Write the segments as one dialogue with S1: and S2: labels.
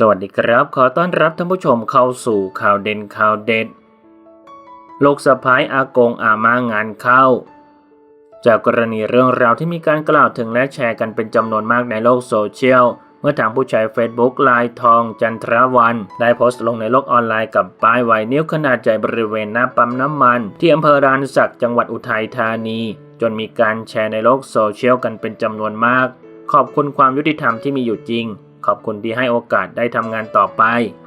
S1: สวัสดีครับ ขอต้อนรับท่านผู้ชมเข้าสู่ข่าวเด่นข่าวเด็ดโลกสะพ้ายอากงอามางานเข้า จากกรณีเรื่องราวที่มีการกล่าวถึงและแชร์กันเป็นจำนวนมากในโลกโซเชียล เมื่อทางผู้ใช้ Facebook ลายทองจันทรวัน ได้โพสต์ลงในโลกออนไลน์กับป้ายไวนิ้วขนาดใหญ่บริเวณหน้าปั๊มน้ำมัน ที่อำเภอรานสักจังหวัดอุทัยธานี จนมีการแชร์ในโลกโซเชียลกันเป็นจำนวนมาก ขอบคุณความยุติธรรมที่มีอยู่จริง ขอบคุณที่ให้โอกาสได้ทำงานต่อไป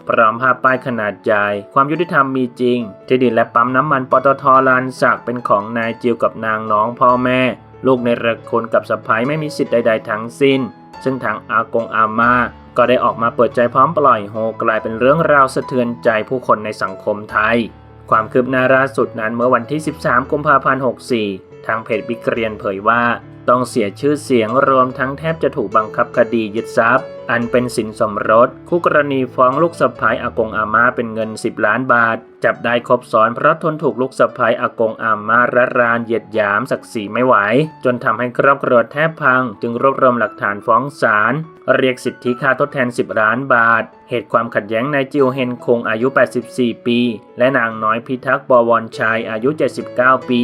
S1: พร้อมภาพป้ายขนาดใหญ่ ความยุติธรรมมีจริง ที่ดินและปั๊มน้ำมันปตทลานสักเป็นของนายจิวกับนางน้องพ่อแม่ ลูกในระคนกับสะพ้ายไม่มีสิทธิ์ใด ๆ ทั้งสิ้น ซึ่งทางอากงอาม่าก็ได้ออกมาเปิดใจพร้อมปล่อยโฮกลายเป็นเรื่องราวสะเทือนใจผู้คนในสังคมไทย ความคืบหน้าล่าสุดนั้นเมื่อวันที่ 13 กุมภาพันธ์ 64 ทางเพจบิ๊กเรียนเผยว่า ต้องเสียชื่อเสียงรวมทั้งแทบจะถูกบังคับคดียึดทรัพย์ อันเป็นสินสมรส คู่กรณีฟ้องลูกสะพ้ายอากงอาม่าเป็นเงิน 10 ล้านบาท จับได้ครบซ้อนเพราะทนถูกลูกสะพ้ายอากงอาม่าระรานเหยียดหยามศักดิ์ศรีไม่ไหว จนทำให้ครอบครัวแทบพัง จึงรวบรวมหลักฐานฟ้องศาลเรียกสิทธิค่าทดแทน 10 ล้านบาท เหตุความขัดแย้งนายจิวเฮนคงอายุ 84 ปี และนางน้อยพิทักษ์บวรชัยอายุ 79 ปี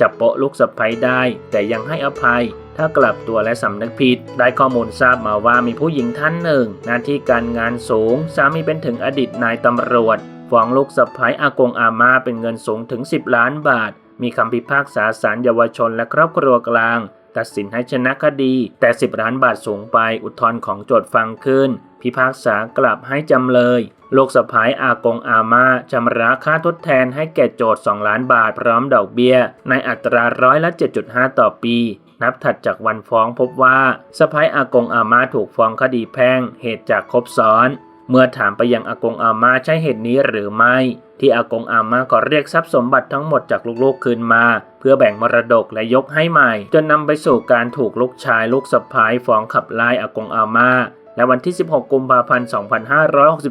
S1: จับโปะลูกสะใภ้ได้ แต่ยังให้อภัย ถ้ากลับตัวและสำนึกผิด ได้ข้อมูลทราบมาว่ามีผู้หญิงท่านหนึ่ง หน้าที่การงานสูง สามีเป็นถึงอดีตนายตำรวจฟ้องลูกสะใภ้อากงอาม่าเป็นเงินสูงถึง 10 ล้านบาท มีคำพิพากษาศาลเยาวชนและครอบครัวกลาง ตัดสินให้ชนะคดี แต่ 10 ล้านบาทสูงไปอุทธรณ์ของโจทย์ฟังขึ้น พิพากษากลับให้จำเลยลูกสะพ้ายอากงอาม่าชำระค่าทดแทนให้แก่โจทย์ 2 ล้านบาทพร้อมดอกเบี้ย ในอัตราร้อยละ 7.5 ต่อปี นับถัดจากวันฟ้องพบว่าสะพ้ายอากงอาม่าถูกฟ้องคดีแพ่งเหตุจากครบซ้อน เมื่อถามไปยังอากงอาม่าใช่เหตุนี้หรือไม่ ที่อากงอาม่าก็เรียกทรัพย์สมบัติทั้งหมดจากลูกๆคืนมา เพื่อแบ่งมรดกและยกให้ใหม่ จนนำไปสู่การถูกลูกชายลูกสะพ้ายฟ้องขับไล่อากงอาม่าและวันที่ 16 กุมภาพันธ์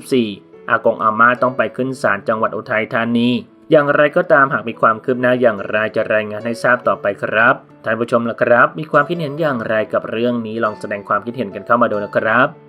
S1: 2564 อากงอาม่าต้องไปขึ้นศาลจังหวัดอุทัยธานี อย่างไรก็ตามหากมีความคืบหน้าอย่างไรจะรายงานให้ทราบต่อไปครับ ท่านผู้ชมล่ะครับ มีความคิดเห็นอย่างไรกับเรื่องนี้ลองแสดงความคิดเห็นกันเข้ามาดูนะครับ